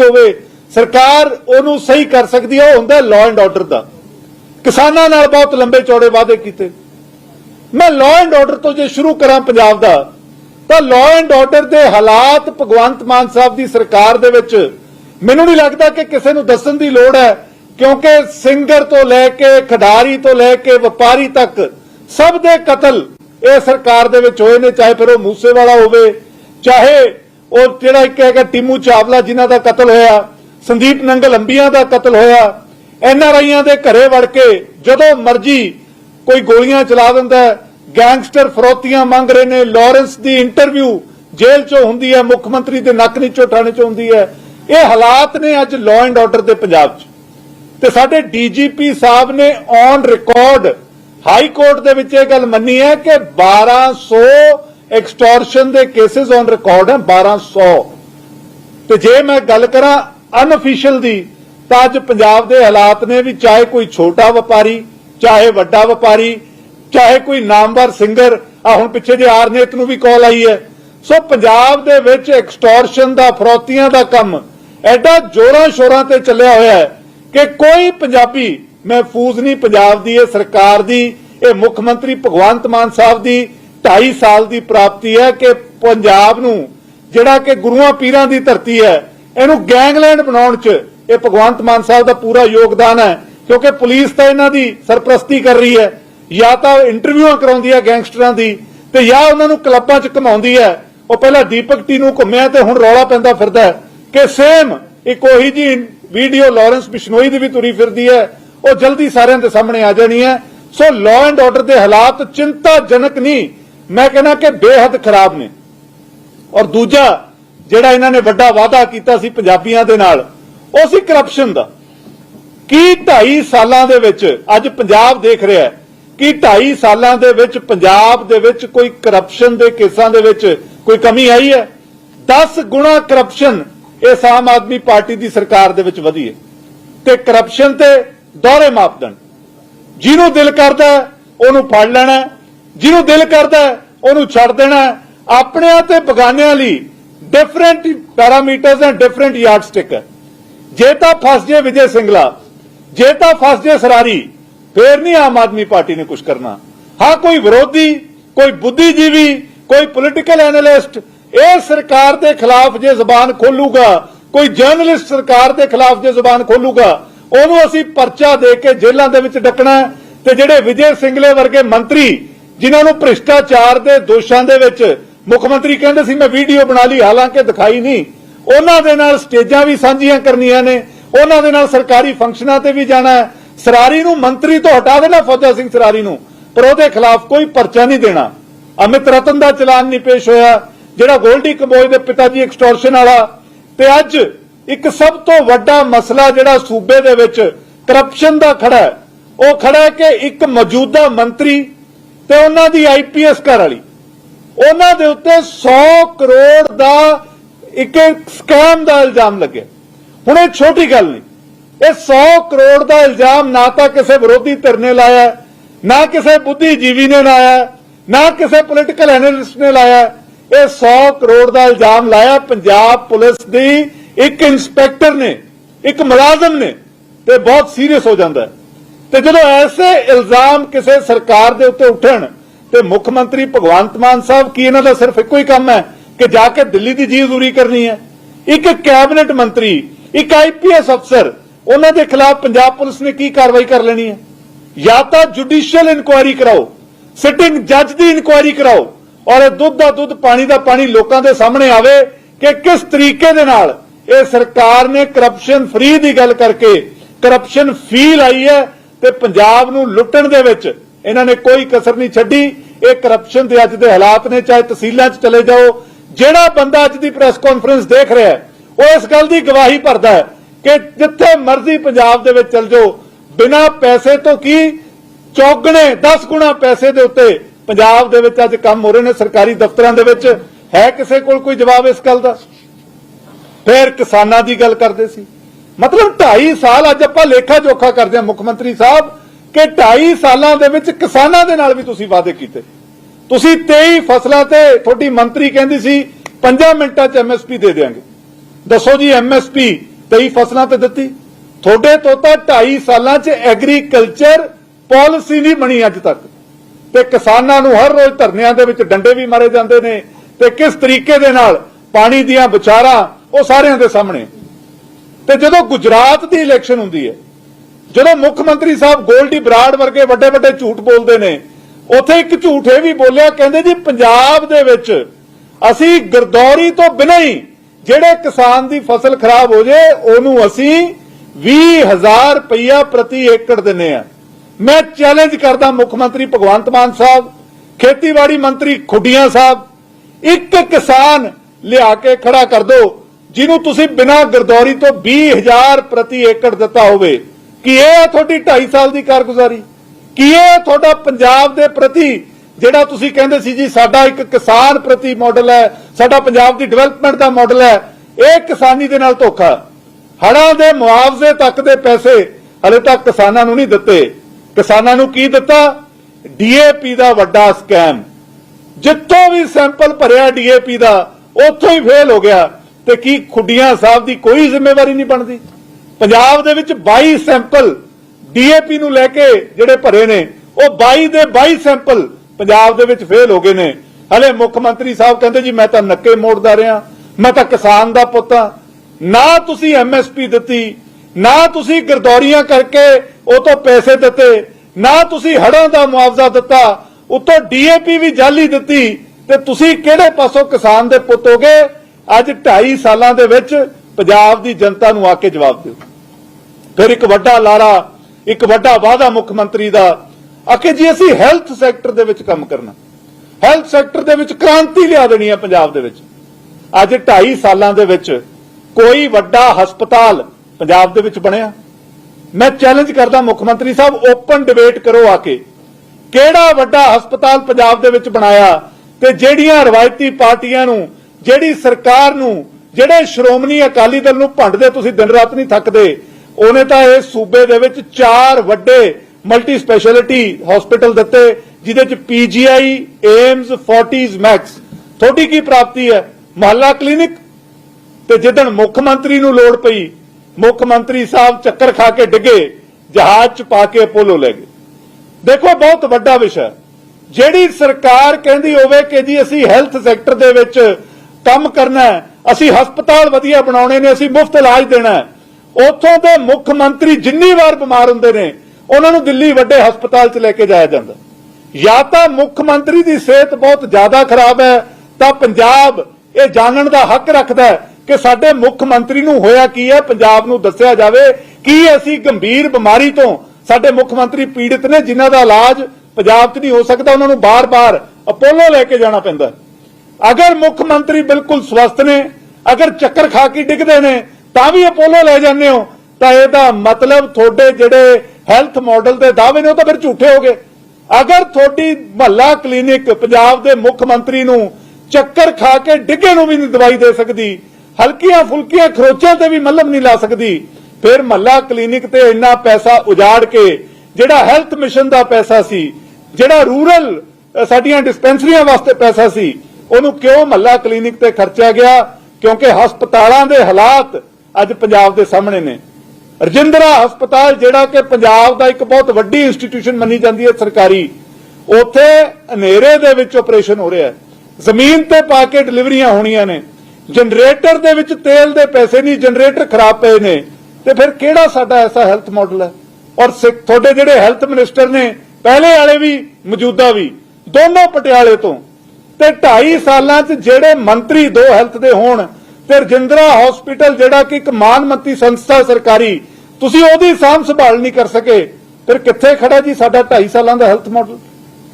ਹੋਵੇ, ਸਰਕਾਰ ਉਹਨੂੰ ਸਹੀ ਕਰ ਸਕਦੀ ਹੈ ਉਹ ਹੁੰਦਾ ਲਾਅ ਐਂਡ ਆਰਡਰ ਦਾ। ਕਿਸਾਨਾਂ ਨਾਲ ਬਹੁਤ ਲੰਬੇ ਚੌੜੇ ਵਾਅਦੇ ਕੀਤੇ। ਮੈਂ ਲਾਅ ਐਂਡ ਆਰਡਰ ਤੋਂ ਜੇ ਸ਼ੁਰੂ ਕਰਾਂ ਪੰਜਾਬ ਦਾ, ਤਾਂ ਲਾਅ ਐਂਡ ਆਰਡਰ ਦੇ ਹਾਲਾਤ ਭਗਵੰਤ ਮਾਨ ਸਾਹਿਬ ਦੀ ਸਰਕਾਰ ਦੇ ਵਿੱਚ ਮੈਨੂੰ ਨਹੀਂ ਲੱਗਦਾ ਕਿ ਕਿਸੇ ਨੂੰ ਦੱਸਣ ਦੀ ਲੋੜ ਹੈ, ਕਿਉਂਕਿ ਸਿੰਗਰ ਤੋਂ ਲੈ ਕੇ ਖਿਡਾਰੀ ਤੋਂ ਲੈ ਕੇ ਵਪਾਰੀ ਤੱਕ ਸਭ ਦੇ ਕਤਲ ਇਹ ਸਰਕਾਰ ਦੇ ਵਿੱਚ ਹੋਏ ਨੇ, ਚਾਹੇ ਫਿਰ ਉਹ ਮੂਸੇਵਾਲਾ ਹੋਵੇ, ਚਾਹੇ ਉਹ ਜਿਹੜਾ ਇੱਕ ਹੈਗਾ ਟਿਮੂ ਚਾਵਲਾ ਜਿਨ੍ਹਾਂ ਦਾ ਕਤਲ ਹੋਇਆ, ਸੰਦੀਪ ਨੰਗਲ ਅੰਬੀਆਂ ਦਾ ਕਤਲ ਹੋਇਆ, ਐਨ ਆਰ ਆਈਆਂ ਦੇ ਘਰੇ ਵੜ ਕੇ ਜਦੋਂ ਮਰਜ਼ੀ ਕੋਈ ਗੋਲੀਆਂ ਚਲਾ ਦਿੰਦਾ ਗੈਂਗਸਟਰ ਫਰੋਤੀਆਂ ਮੰਗ ਰਹੇ ਨੇ, ਲਾਰੈਂਸ ਦੀ ਇੰਟਰਵਿਊ ਜੇਲ੍ਹ 'ਚੋਂ ਹੁੰਦੀ ਹੈ, ਮੁੱਖ ਮੰਤਰੀ ਦੇ ਨੱਕ ਨੀਚੋਂ, ਠਾਣੇ 'ਚ ਹੁੰਦੀ ਹੈ। ਇਹ ਹਾਲਾਤ ਨੇ ਅੱਜ ਲਾਅ ਐਂਡ ਆਰਡਰ ਦੇ ਪੰਜਾਬ 'ਚ। ਤੇ ਸਾਡੇ ਡੀਜੀਪੀ ਸਾਹਿਬ ਨੇ ਔਨ ਰਿਕਾਰਡ ਹਾਈ ਕੋਰਟ ਦੇ ਵਿੱਚ ਇਹ ਗੱਲ ਮੰਨੀ ਹੈ ਕਿ 1200 ਐਕਸਟੋਰਸ਼ਨ ਦੇ ਕੇसेस ਔਨ ਰਿਕਾਰਡ ਹੈ 1200 ਤੇ ਜੇ ਮੈਂ ਗੱਲ ਕਰਾਂ ਅਨਅਫੀਸ਼ੀਅਲ ਦੀ, ਤਾਂ ਅੱਜ ਪੰਜਾਬ ਦੇ ਹਾਲਾਤ ਨੇ ਵੀ ਚਾਹੇ ਕੋਈ ਛੋਟਾ ਵਪਾਰੀ, ਚਾਹੇ ਵੱਡਾ ਵਪਾਰੀ, ਚਾਹੇ ਕੋਈ ਨਾਮਵਰ ਸਿੰਗਰ ਆ ਹੁਣ ਪਿੱਛੇ ਜੇ ਆਰਨੇਤ ਨੂੰ ਵੀ ਕਾਲ ਆਈ ਹੈ। ਸੋ ਪੰਜਾਬ ਦੇ ਵਿੱਚ ਐਕਸਟੋਰਸ਼ਨ ਦਾ, ਫਰੋਤੀਆਂ ਦਾ ਕੰਮ ਐਡਾ ਜੋਰਾਂ ਸ਼ੋਰਾਂ ਤੇ ਚੱਲਿਆ ਹੋਇਆ ਹੈ ਕਿ ਕੋਈ ਪੰਜਾਬੀ ਮਹਿਫੂਜ਼ ਨਹੀਂ ਪੰਜਾਬ ਦੀ, ਇਹ ਸਰਕਾਰ ਦੀ, ਇਹ ਮੁੱਖ ਮੰਤਰੀ ਭਗਵੰਤ ਮਾਨ ਸਾਹਿਬ ਦੀ 2.5 ਸਾਲ ਦੀ ਪ੍ਰਾਪਤੀ ਹੈ ਕਿ ਪੰਜਾਬ ਨੂੰ, ਜਿਹੜਾ ਕਿ ਗੁਰੂਆਂ ਪੀਰਾਂ ਦੀ ਧਰਤੀ ਹੈ, ਇਹਨੂੰ ਗੈਂਗਲੈਂਡ ਬਣਾਉਣ 'ਚ ਇਹ ਭਗਵੰਤ ਮਾਨ ਸਾਹਿਬ ਦਾ ਪੂਰਾ ਯੋਗਦਾਨ ਹੈ, ਕਿਉਂਕਿ ਪੁਲਿਸ ਤਾਂ ਇਹਨਾਂ ਦੀ ਸਰਪ੍ਰਸਤੀ ਕਰ ਰਹੀ ਹੈ। ਜਾਂ ਤਾਂ ਇੰਟਰਵਿਊਆਂ ਕਰਾਉਂਦੀ ਹੈ ਗੈਂਗਸਟਰਾਂ ਦੀ, ਤੇ ਜਾਂ ਉਹਨਾਂ ਨੂੰ ਕਲੱਬਾਂ 'ਚ ਘਮਾਉਂਦੀ ਹੈ। ਉਹ ਪਹਿਲਾਂ ਦੀਪਕ ਟੀ ਨੂੰ ਘੁੰਮਿਆ ਤੇ ਹੁਣ ਰੌਲਾ ਪੈਂਦਾ ਫਿਰਦਾ ਕਿ ਸੇਮ ਇੱਕ ਉਹੀ ਜੀ ਵੀਡੀਓ ਲਾਰੈਂਸ ਬਿਸ਼ਨੋਈ ਦੀ ਵੀ ਤੁਰੀ ਫਿਰਦੀ ਹੈ। ਉਹ ਜਲਦੀ ਸਾਰਿਆਂ ਦੇ ਸਾਹਮਣੇ ਆ ਜਾਣੀ ਹੈ। ਸੋ ਲਾਅ ਐਂਡ ਆਰਡਰ ਦੇ ਹਾਲਾਤ ਚਿੰਤਾਜਨਕ ਨਹੀਂ। ਮੈਂ ਕਹਿੰਦਾ ਕਿ ਬੇਹੱਦ ਖਰਾਬ ਨੇ। ਔਰ ਦੂਜਾ ਜਿਹੜਾ ਇਹਨਾਂ ਨੇ ਵੱਡਾ ਵਾਅਦਾ ਕੀਤਾ ਸੀ ਪੰਜਾਬੀਆਂ ਦੇ ਨਾਲ, ਉਹ ਸੀ ਕਰਪਸ਼ਨ ਦਾ। ਕੀ 2.5 ਸਾਲਾਂ ਦੇ ਵਿੱਚ ਅੱਜ ਪੰਜਾਬ ਦੇਖ ਰਿਹਾ ਹੈ, ਕਿ 2.5 ਸਾਲਾਂ ਦੇ ਵਿੱਚ ਪੰਜਾਬ ਦੇ ਵਿੱਚ ਕੋਈ ਕਰਪਸ਼ਨ ਦੇ ਕੇਸਾਂ ਦੇ ਵਿੱਚ ਕੋਈ ਕਮੀ ਆਈ ਹੈ? 10 ਗੁਣਾ ਕਰਪਸ਼ਨ ਇਸ ਆਮ ਆਦਮੀ ਪਾਰਟੀ ਦੀ ਸਰਕਾਰ ਦੇ ਵਿੱਚ ਵਧੀ ਹੈ। ਤੇ ਕਰਪਸ਼ਨ ਤੇ ਦੋਹਰੇ ਮਾਪਦੰਡ ਜਿਹਨੂੰ ਦਿਲ ਕਰਦਾ ਉਹਨੂੰ ਫੜ ਲੈਣਾ ਜਿਹਨੂੰ ਦਿਲ ਕਰਦਾ ਉਹਨੂੰ ਛੱਡ ਦੇਣਾ ਆਪਣਿਆਂ ਤੇ ਬਗਾਨਿਆਂ ਲਈ different parameters and different yardstick ਹੈ। ਜੇ ਤਾਂ ਫਸ ਜੇ ਵਿਜੇ ਸਿੰਗਲਾ, ਜੇ ਤਾਂ ਫਸ ਜੇ ਸਰਾਰੀ, ਫੇਰ ਨਹੀਂ ਆਮ ਆਦਮੀ ਪਾਰਟੀ ਨੇ ਕੁਝ ਕਰਨਾ। ਹਾਂ, ਕੋਈ ਵਿਰੋਧੀ, ਕੋਈ ਬੁੱਧੀਜੀਵੀ, ਕੋਈ ਪੋਲੀਟੀਕਲ ਐਨਾਲਿਸਟ ਇਹ ਸਰਕਾਰ ਦੇ ਖਿਲਾਫ ਜੇ ਜ਼ੁਬਾਨ ਖੋਲੂਗਾ, ਕੋਈ ਜਰਨਲਿਸਟ ਸਰਕਾਰ ਦੇ ਖਿਲਾਫ ਜੇ ਜ਼ੁਬਾਨ ਖੋਲੂਗਾ, ਉਹਨੂੰ ਅਸੀਂ ਪਰਚਾ ਦੇ ਕੇ ਜੇਲ੍ਹਾਂ ਦੇ ਵਿੱਚ ਡੱਕਣਾ ਤੇ ਜਿਹੜੇ ਵਿਜੇ ਸਿੰਗਲੇ ਵਰਗੇ ਮੰਤਰੀ ਜਿਨ੍ਹਾਂ ਨੂੰ ਭ੍ਰਿਸ਼ਟਾਚਾਰ ਦੇ ਦੋਸ਼ਾਂ ਦੇ ਵਿੱਚ ਮੁੱਖ ਮੰਤਰੀ ਕਹਿੰਦੇ ਸੀ, ਮੈਂ ਵੀਡੀਓ ਬਣਾ ਲਈ, ਹਾਲਾਂਕਿ ਦਿਖਾਈ ਨਹੀਂ। ਉਹਨਾਂ ਦੇ ਨਾਲ ਸਟੇਜਾਂ ਵੀ ਸਾਂਝੀਆਂ ਕਰਨੀਆਂ ਨੇ। ਉਹਨਾਂ ਦੇ ਨਾਲ ਸਰਕਾਰੀ ਫੰਕਸ਼ਨਾਂ ਤੇ ਵੀ ਜਾਣਾ ਹੈ। ਸਰਾਰੀ ਨੂੰ ਮੰਤਰੀ ਤੋਂ ਹਟਾ ਦੇਣਾ, ਫੌਜਾ ਸਿੰਘ ਸਰਾਰੀ ਨੂੰ। ਪਰ ਉਹਦੇ ਖਿਲਾਫ ਕੋਈ ਪਰਚਾ ਨਹੀਂ ਦੇਣਾ। ਅਮਿਤ ਰਤਨ ਦਾ ਚਲਾਨ ਨਹੀਂ ਪੇਸ਼ ਹੋਇਆ। ਜਿਹੜਾ ਗੋਲਡੀ ਕੰਬੋਜ ਦੇ ਪਿਤਾ ਜੀ ਐਕਸਟੋਰਸ਼ਨ ਵਾਲਾ। ਤੇ ਅੱਜ ਇੱਕ ਸਭ ਤੋਂ ਵੱਡਾ ਮਸਲਾ ਜਿਹੜਾ ਸੂਬੇ ਦੇ ਵਿੱਚ ਕਰਪਸ਼ਨ ਦਾ ਖੜਾ ਹੈ। ਉਹ ਖੜਾ ਹੈ ਕਿ ਇੱਕ ਮੌਜੂਦਾ ਮੰਤਰੀ ਤੇ ਉਹਨਾਂ ਦੀ ਆਈਪੀਐਸ ਘਰ ਵਾਲੀ। ਉਹਨਾਂ ਦੇ ਉੱਤੇ 100 ਕਰੋੜ ਦਾ ਇੱਕ ਸਕੈਮ ਦਾ ਇਲਜ਼ਾਮ ਲੱਗਿਆ। ਹੁਣ ਇਹ ਛੋਟੀ ਗੱਲ ਨਹੀਂ। ਇਹ 100 ਕਰੋੜ ਦਾ ਇਲਜ਼ਾਮ ਨਾ ਤਾਂ ਕਿਸੇ ਵਿਰੋਧੀ ਧਿਰ ਨੇ ਲਾਇਆ, ਨਾ ਕਿਸੇ ਬੁੱਧੀਜੀਵੀ ਨੇ ਲਾਇਆ, ਨਾ ਕਿਸੇ ਪੋਲੀਟੀਕਲ ਐਨਾਲਿਸਟ ਨੇ ਲਾਇਆ। ਇਹ 100 ਕਰੋੜ ਦਾ ਇਲਜ਼ਾਮ ਲਾਇਆ ਪੰਜਾਬ ਪੁਲਿਸ ਦੀ ਇੱਕ ਇੰਸਪੈਕਟਰ ਨੇ, ਇੱਕ ਮੁਲਾਜ਼ਮ ਨੇ ਤੇ ਬਹੁਤ ਸੀਰੀਅਸ ਹੋ ਜਾਂਦਾ ਹੈ। ਤੇ ਜਦੋਂ ਐਸੇ ਇਲਜ਼ਾਮ ਕਿਸੇ ਸਰਕਾਰ ਦੇ ਉੱਤੇ ਉੱਠਣ ਤੇ ਮੁੱਖ ਮੰਤਰੀ ਭਗਵੰਤ ਮਾਨ ਸਾਹਿਬ ਕੀ ਇਹਨਾਂ ਦਾ ਸਿਰਫ ਇੱਕੋ ਹੀ ਕੰਮ ਹੈ ਕਿ ਜਾ ਕੇ ਦਿੱਲੀ ਦੀ ਜੀ ਹਜ਼ੂਰੀ ਕਰਨੀ ਹੈ? ਇੱਕ ਕੈਬਨਿਟ ਮੰਤਰੀ, ਇੱਕ ਆਈਪੀਐਸ ਅਫਸਰ, ਉਹਨਾਂ ਦੇ ਖਿਲਾਫ ਪੰਜਾਬ ਪੁਲਿਸ ਨੇ ਕੀ ਕਾਰਵਾਈ ਕਰ ਲੈਣੀ ਹੈ? ਜਾਂ ਤਾਂ ਜੁਡੀਸ਼ੀਅਲ ਇਨਕੁਆਇਰੀ ਕਰਾਓ, ਸਿਟਿੰਗ ਜੱਜ ਦੀ ਇਨਕੁਆਇਰੀ ਕਰਾਓ ਔਰ ਇਹ ਦੁੱਧ ਦਾ ਦੁੱਧ, ਪਾਣੀ ਦਾ ਪਾਣੀ ਲੋਕਾਂ ਦੇ ਸਾਹਮਣੇ ਆਵੇ ਕਿ ਕਿਸ ਤਰੀਕੇ ਦੇ ਨਾਲ ਇਹ ਸਰਕਾਰ ਨੇ ਕਰਪਸ਼ਨ ਫ੍ਰੀ ਦੀ ਗੱਲ ਕਰਕੇ ਕਰਪਸ਼ਨ ਫੀ ਲਾਈ ਹੈ ਤੇ ਪੰਜਾਬ ਨੂੰ ਲੁੱਟਣ ਦੇ ਵਿੱਚ ਇਹਨਾਂ ਨੇ ਕੋਈ ਕਸਰ ਨਹੀਂ ਛੱਡੀ। ਇਹ ਕਰਪਸ਼ਨ ਦੇ ਅੱਜ ਦੇ ਹਾਲਾਤ ਨੇ, ਚਾਹੇ ਤਹਿਸੀਲਾਂ 'ਚ ਚਲੇ ਜਾਓ, ਜਿਹੜਾ ਬੰਦਾ ਅੱਜ ਦੀ ਪ੍ਰੈਸ ਕਾਨਫਰੰਸ ਦੇਖ ਰਿਹਾ ਹੈ, ਉਹ ਇਸ ਗੱਲ ਦੀ ਗਵਾਹੀ ਭਰਦਾ ਹੈ ਕਿ ਜਿੱਥੇ ਮਰਜ਼ੀ ਪੰਜਾਬ ਦੇ ਵਿੱਚ ਚਲ ਜਾਓ, ਬਿਨਾਂ ਪੈਸੇ ਤੋਂ ਕੀ? ਚੌਗਣੇ 10 ਗੁਣਾ ਪੈਸੇ ਦੇ ਉੱਤੇ ਪੰਜਾਬ ਦੇ ਵਿੱਚ ਅੱਜ ਕੰਮ ਹੋ ਰਹੇ ਨੇ ਸਰਕਾਰੀ ਦਫ਼ਤਰਾਂ ਦੇ ਵਿੱਚ। ਹੈ ਕਿਸੇ ਕੋਲ ਕੋਈ ਜਵਾਬ ਇਸ ਗੱਲ ਦਾ? ਫਿਰ ਕਿਸਾਨਾਂ ਦੀ ਗੱਲ ਕਰਦੇ ਸੀ। ਮਤਲਬ 2.5 ਸਾਲ ਅੱਜ ਆਪਾਂ ਲੇਖਾ ਜੋਖਾ ਕਰਦੇ ਹਾਂ ਮੁੱਖ ਮੰਤਰੀ ਸਾਹਿਬ ਕਿ 2.5 ਸਾਲਾਂ ਦੇ ਵਿੱਚ ਕਿਸਾਨਾਂ ਦੇ ਨਾਲ ਵੀ ਤੁਸੀਂ ਵਾਅਦੇ ਕੀਤੇ। ਤੁਸੀਂ 23 ਫਸਲਾਂ ਤੇ ਤੁਹਾਡੀ ਮੰਤਰੀ ਕਹਿੰਦੀ ਸੀ 5 ਮਿੰਟਾਂ 'ਚ ਐਮਐਸਪੀ ਦੇ ਦੇਵਾਂਗੇ ਦੱਸੋ ਜੀ ਐਮਐਸਪੀ 23 ਫਸਲਾਂ ਤੇ ਦਿੱਤੀ। ਤੁਹਾਡੇ ਤੋਂ ਤਾਂ 2.5 ਸਾਲਾਂ 'ਚ ਐਗਰੀਕਲਚਰ ਪਾਲਿਸੀ ਨਹੀਂ ਬਣੀ ਅੱਜ ਤੱਕ। ਤੇ ਕਿਸਾਨਾਂ ਨੂੰ ਹਰ ਰੋਜ਼ ਧਰਨਿਆਂ ਦੇ ਵਿੱਚ ਡੰਡੇ ਵੀ ਮਾਰੇ ਜਾਂਦੇ ਨੇ ਤੇ ਕਿਸ ਤਰੀਕੇ ਦੇ ਨਾਲ ਪਾਣੀ ਦੀਆਂ ਵਿਚਾਰਾਂ ਉਹ ਸਾਰਿਆਂ ਦੇ ਸਾਹਮਣੇ। ਤੇ ਜਦੋਂ ਗੁਜਰਾਤ ਦੀ ਇਲੈਕਸ਼ਨ ਹੁੰਦੀ ਹੈ, ਜਦੋਂ ਮੁੱਖ ਮੰਤਰੀ ਸਾਹਿਬ ਗੋਲਡੀ ਬਰਾੜ ਵਰਗੇ ਵੱਡੇ ਵੱਡੇ ਝੂਠ ਬੋਲਦੇ ਨੇ, ਉੱਥੇ ਇੱਕ ਝੂਠ ਇਹ ਵੀ ਬੋਲਿਆ, ਕਹਿੰਦੇ ਜੀ ਪੰਜਾਬ ਦੇ ਵਿੱਚ ਅਸੀਂ ਗਰਦੌਰੀ ਤੋਂ ਬਿਨਾਂ ਹੀ ਜਿਹੜੇ ਕਿਸਾਨ ਦੀ ਫਸਲ ਖਰਾਬ ਹੋ ਜੇ, ਉਹਨੂੰ ਅਸੀਂ 20000 ਰੁਪਇਆ ਪ੍ਰਤੀ ਏਕੜ ਦਿੰਨੇ ਆ। ਮੈਂ ਚੈਲੰਜ ਕਰਦਾ ਮੁੱਖ ਮੰਤਰੀ ਭਗਵੰਤ ਮਾਨ ਸਾਹਿਬ, ਖੇਤੀਬਾੜੀ ਮੰਤਰੀ ਖੁੱਡੀਆਂ ਸਾਹਿਬ, ਇੱਕ ਕਿਸਾਨ ਲਿਆ ਕੇ ਖੜਾ ਕਰ ਦੋ ਜਿਹਨੂੰ ਤੁਸੀਂ ਬਿਨਾਂ ਗਰਦੌਰੀ ਤੋਂ 20000 ਪ੍ਰਤੀ ਏਕੜ ਦਿੱਤਾ ਹੋਵੇ, ਕੀ ਇਹ ਹੈ ਤੁਹਾਡੀ 2.5 ਸਾਲ ਦੀ ਕਾਰਗੁਜ਼ਾਰੀ? ਕੀ ਇਹ ਤੁਹਾਡਾ ਪੰਜਾਬ ਦੇ ਪ੍ਰਤੀ, ਜਿਹੜਾ ਤੁਸੀਂ ਕਹਿੰਦੇ ਸੀ ਜੀ, ਸਾਡਾ ਇੱਕ ਕਿਸਾਨ ਪ੍ਰਤੀ ਮਾਡਲ ਹੈ, ਸਾਡਾ ਪੰਜਾਬ ਦੀ ਡਿਵੈਲਪਮੈਂਟ ਦਾ ਮਾਡਲ ਹੈ, ਇਹ ਕਿਸਾਨੀ ਦੇ ਨਾਲ ਧੋਖਾ। ਹੜਾਂ ਦੇ ਮੁਆਵਜ਼ੇ ਤੱਕ ਦੇ ਪੈਸੇ ਹਲੇ ਤੱਕ ਕਿਸਾਨਾਂ ਨੂੰ ਨਹੀਂ ਦਿੱਤੇ। ਕਿਸਾਨਾਂ ਨੂੰ ਕੀ ਦਿੱਤਾ? ਡੀਏਪੀ ਦਾ ਵੱਡਾ ਸਕੈਮ ਜਿੱਥੋਂ ਵੀ ਸੈਂਪਲ ਭਰਿਆ ਡੀਏਪੀ ਦਾ, ਉੱਥੋਂ ਹੀ ਫੇਲ ਹੋ ਗਿਆ। ਤੇ ਕੀ ਖੁੱਡੀਆਂ ਸਾਹਿਬ ਦੀ ਕੋਈ ਜ਼ਿੰਮੇਵਾਰੀ ਨਹੀਂ ਬਣਦੀ? ਪੰਜਾਬ ਦੇ ਵਿੱਚ 22 ਸੈਂਪਲ ਡੀਏਪੀ ਨੂੰ ਲੈ ਕੇ ਜਿਹੜੇ ਭਰੇ ਨੇ, ਉਹ 22 ਦੇ 22 ਸੈਂਪਲ ਪੰਜਾਬ ਦੇ ਵਿੱਚ ਫੇਲ ਹੋ ਗਏ ਨੇ। ਹਲੇ ਮੁੱਖ ਮੰਤਰੀ ਸਾਹਿਬ ਕਹਿੰਦੇ ਜੀ, ਮੈਂ ਤਾਂ ਨੱਕੇ ਮੋੜਦਾ ਰਿਹਾ, ਮੈਂ ਤਾਂ ਕਿਸਾਨ ਦਾ ਪੁੱਤ ਹਾਂ। ਨਾ ਤੁਸੀਂ ਐਮਐਸਪੀ ਦਿੱਤੀ, ਨਾ ਤੁਸੀਂ ਗਰਦੌਰੀਆਂ ਕਰਕੇ ਉਹ ਤੋਂ ਪੈਸੇ ਦਿੱਤੇ, ਨਾ ਤੁਸੀਂ ਹੜਾਂ ਦਾ ਮੁਆਵਜ਼ਾ ਦਿੱਤਾ, ਉਤੋਂ ਡੀਏਪੀ ਵੀ ਜਾਲੀ ਦਿੱਤੀ, ਤੇ ਤੁਸੀਂ ਕਿਹੜੇ ਪਾਸੋਂ ਕਿਸਾਨ ਦੇ ਪੁੱਤ ਹੋਗੇ? ਅੱਜ 2.5 ਸਾਲਾਂ ਦੇ ਵਿੱਚ ਪੰਜਾਬ ਦੀ ਜਨਤਾ ਨੂੰ ਆ ਕੇ ਜਵਾਬ ਦਿਓ। ਫਿਰ ਇੱਕ ਵੱਡਾ ਲਾਰਾ, ਇੱਕ ਵੱਡਾ ਵਾਅਦਾ ਮੁੱਖ ਮੰਤਰੀ ਦਾ ਆਖੇ ਜੀ ਅਸੀਂ ਹੈਲਥ ਸੈਕਟਰ ਦੇ ਵਿੱਚ ਕੰਮ ਕਰਨਾ। ਹੈਲਥ ਸੈਕਟਰ ਦੇ ਵਿੱਚ ਕ੍ਰਾਂਤੀ ਲਿਆ ਦੇਣੀ ਹੈ ਪੰਜਾਬ ਦੇ ਵਿੱਚ। ਅੱਜ 2.5 ਸਾਲਾਂ ਦੇ ਵਿੱਚ ਕੋਈ ਵੱਡਾ ਹਸਪਤਾਲ ਪੰਜਾਬ ਦੇ ਵਿੱਚ ਬਣਿਆ। ਮੈਂ ਚੈਲੰਜ ਕਰਦਾ ਮੁੱਖ ਮੰਤਰੀ ਸਾਹਿਬ ਓਪਨ ਡਿਬੇਟ ਕਰੋ ਆ ਕੇ, ਕਿਹੜਾ ਵੱਡਾ ਹਸਪਤਾਲ ਪੰਜਾਬ ਦੇ ਵਿੱਚ ਬਣਾਇਆ ਤੇ ਜਿਹੜੀਆਂ ਰਵਾਇਤੀ ਪਾਰਟੀਆਂ ਨੂੰ ਜਿਹੜੀ ਸਰਕਾਰ ਨੂੰ, ਜਿਹੜੇ ਸ਼੍ਰੋਮਣੀ ਅਕਾਲੀ ਦਲ ਨੂੰ ਭੰਡਦੇ ਤੁਸੀਂ ਦਿਨ ਰਾਤ ਨਹੀਂ ਥੱਕਦੇ, ਉਹਨੇ ਤਾਂ ਇਸ ਸੂਬੇ ਦੇ ਵਿੱਚ ਚਾਰ ਵੱਡੇ ਮਲਟੀ ਸਪੈਸ਼ਲਿਟੀ ਹਸਪੀਟਲ ਦਿੱਤੇ, ਜਿਹਦੇ ਚ ਪੀਜੀਆਈ ਏਮਸ ਫੋਰਟੀਜ਼, ਮੈਕਸ। ਤੁਹਾਡੀ ਕੀ ਪ੍ਰਾਪਤੀ ਹੈ? ਮਹੱਲਾ ਕਲੀਨਿਕ? ਤੇ ਜਿੱਦਣ ਮੁੱਖ ਮੰਤਰੀ ਨੂੰ ਲੋੜ ਪਈ, ਮੁੱਖ ਮੰਤਰੀ ਸਾਹਿਬ ਚੱਕਰ ਖਾ ਕੇ ਡਿੱਗੇ, ਜਹਾਜ਼ ਚ ਪਾ ਕੇ ਪੋਲੋ ਲੈ ਗਏ। ਦੇਖੋ, ਬਹੁਤ ਵੱਡਾ ਵਿਸ਼ਾ ਜਿਹੜੀ ਸਰਕਾਰ ਕਹਿੰਦੀ ਹੋਵੇ ਕਿ ਜੀ ਅਸੀਂ ਹੈਲਥ ਸੈਕਟਰ ਦੇ ਵਿੱਚ ਕੰਮ ਕਰਨਾ ਅਸੀਂ ਹਸਪਤਾਲ ਵਧੀਆ ਬਣਾਉਣੇ ਨੇ, ਅਸੀਂ ਮੁਫਤ ਇਲਾਜ ਦੇਣਾ ਉਥੋਂ ਦੇ ਮੁੱਖ ਮੰਤਰੀ ਜਿੰਨੀ ਵਾਰ ਬਿਮਾਰ ਹੁੰਦੇ ਨੇ, ਉਹਨਾਂ ਨੂੰ ਦਿੱਲੀ ਵੱਡੇ ਹਸਪਤਾਲ 'ਚ ਲੈ ਕੇ ਜਾਇਆ ਜਾਂਦਾ। ਜਾਂ ਤਾਂ ਮੁੱਖ ਮੰਤਰੀ ਦੀ ਸਿਹਤ ਬਹੁਤ ਜ਼ਿਆਦਾ ਖਰਾਬ ਹੈ, ਤਾਂ ਪੰਜਾਬ ਇਹ ਜਾਣਨ ਦਾ ਹੱਕ ਰੱਖਦਾ ਕਿ ਸਾਡੇ ਮੁੱਖ ਮੰਤਰੀ ਨੂੰ ਹੋਇਆ ਕੀ ਹੈ, ਪੰਜਾਬ ਨੂੰ ਦੱਸਿਆ ਜਾਵੇ ਕੀ ਅਸੀਂ ਗੰਭੀਰ ਬਿਮਾਰੀ ਤੋਂ ਸਾਡੇ ਮੁੱਖ ਮੰਤਰੀ ਪੀੜਿਤ ਨੇ, ਜਿਨ੍ਹਾਂ ਦਾ ਇਲਾਜ ਪੰਜਾਬ 'ਚ ਨਹੀਂ ਹੋ ਸਕਦਾ, ਉਹਨਾਂ ਨੂੰ ਬਾਰ-ਬਾਰ ਅਪੋਲੋ ਲੈ ਕੇ ਜਾਣਾ ਪੈਂਦਾ ਅਗਰ ਮੁੱਖ ਮੰਤਰੀ ਬਿਲਕੁਲ ਸਵਸਥ ਨੇ, ਅਗਰ ਚੱਕਰ ਖਾ ਕੇ ਡਿੱਗਦੇ ਨੇ, ਤਾਂ ਵੀ ਅਪੋਲੋ ਲੈ ਜਾਂਦੇ ਹੋ। ਤਾਂ ਇਹਦਾ ਮਤਲਬ ਤੁਹਾਡੇ ਜਿਹੜੇ ਹੈਲਥ ਮਾਡਲ ਦੇ ਦਾਅਵੇ ਨੇ, ਉਹ ਤਾਂ ਫਿਰ ਝੂਠੇ ਹੋ ਗਏ। ਅਗਰ ਤੁਹਾਡੀ ਮਹੱਲਾ ਕਲੀਨਿਕ ਪੰਜਾਬ ਦੇ ਮੁੱਖ ਮੰਤਰੀ ਨੂੰ ਚੱਕਰ ਖਾ ਕੇ ਡਿੱਗੇ ਨੂੰ ਵੀ ਨਹੀਂ ਦਵਾਈ ਦੇ ਸਕਦੀ, ਹਲਕੀਆਂ ਫੁਲਕੀਆਂ ਖਰੋਚਾਂ ਤੇ ਵੀ ਮੱਲਮ ਨਹੀਂ ਲਾ ਸਕਦੀ, ਫਿਰ ਮਹੱਲਾ ਕਲੀਨਿਕ ਤੇ ਇੰਨਾ ਪੈਸਾ ਉਜਾੜ ਕੇ, ਜਿਹੜਾ ਹੈਲਥ ਮਿਸ਼ਨ ਦਾ ਪੈਸਾ ਸੀ, ਜਿਹੜਾ ਰੂਰਲ ਸਾਡੀਆਂ ਡਿਸਪੈਂਸਰੀਆਂ ਵਾਸਤੇ ਪੈਸਾ ਸੀ ਉਹਨੂੰ ਕਿਉਂ ਮਹੱਲਾ ਕਲੀਨਿਕ ਤੇ ਖਰਚਿਆ ਗਿਆ? ਕਿਉਂਕਿ ਹਸਪਤਾਲਾਂ ਦੇ ਹਾਲਾਤ ਅੱਜ ਪੰਜਾਬ ਦੇ ਸਾਹਮਣੇ ਨੇ। ਰਜਿੰਦਰਾ ਹਸਪਤਾਲ, ਜਿਹੜਾ ਕਿ ਪੰਜਾਬ ਦਾ ਇੱਕ ਬਹੁਤ ਵੱਡੀ ਇੰਸਟੀਟਿਊਸ਼ਨ ਮੰਨੀ ਜਾਂਦੀ ਹੈ ਸਰਕਾਰੀ, ਉੱਥੇ ਹਨੇਰੇ ਦੇ ਵਿੱਚ ਆਪਰੇਸ਼ਨ ਹੋ ਰਿਹਾ ਹੈ। ਜ਼ਮੀਨ ਤੇ ਪਾ ਕੇ ਡਿਲੀਵਰੀਆਂ ਹੋਣੀਆਂ ਨੇ। ਜਨਰੇਟਰ ਦੇ ਵਿੱਚ ਤੇਲ ਦੇ ਪੈਸੇ ਨਹੀਂ, ਜਨਰੇਟਰ ਖਰਾਬ ਪਏ ਨੇ। ਤੇ ਫਿਰ ਕਿਹੜਾ ਸਾਡਾ ਐਸਾ ਹੈਲਥ ਮਾਡਲ ਹੈ? ਔਰ ਤੁਹਾਡੇ ਜਿਹੜੇ ਹੈਲਥ ਮਿਨਿਸਟਰ ਨੇ, ਪਹਿਲੇ ਵਾਲੇ ਵੀ, ਮੌਜੂਦਾ ਵੀ, ਦੋਨੋਂ ਪਟਿਆਲੇ ਤੋਂ ਤੇ 2.5 ਸਾਲਾਂ 'ਚ ਜਿਹੜੇ ਮੰਤਰੀ ਦੋ ਹੈਲਥ ਦੇ ਹੋਣ ਤੇ ਰਜਿੰਦਰਾ ਹਸਪੀਟਲ, ਜਿਹੜਾ ਕਿ ਇੱਕ ਮਾਨਮਤੀ ਸੰਸਥਾ ਸਰਕਾਰੀ, ਤੁਸੀਂ ਉਹਦੀ ਸਾਂਭ ਸੰਭਾਲ ਨਹੀਂ ਕਰ ਸਕੇ। ਫਿਰ ਕਿੱਥੇ ਖੜਾ ਜੀ ਸਾਡਾ 2.5 ਸਾਲਾਂ ਦਾ ਹੈਲਥ ਮਾਡਲ?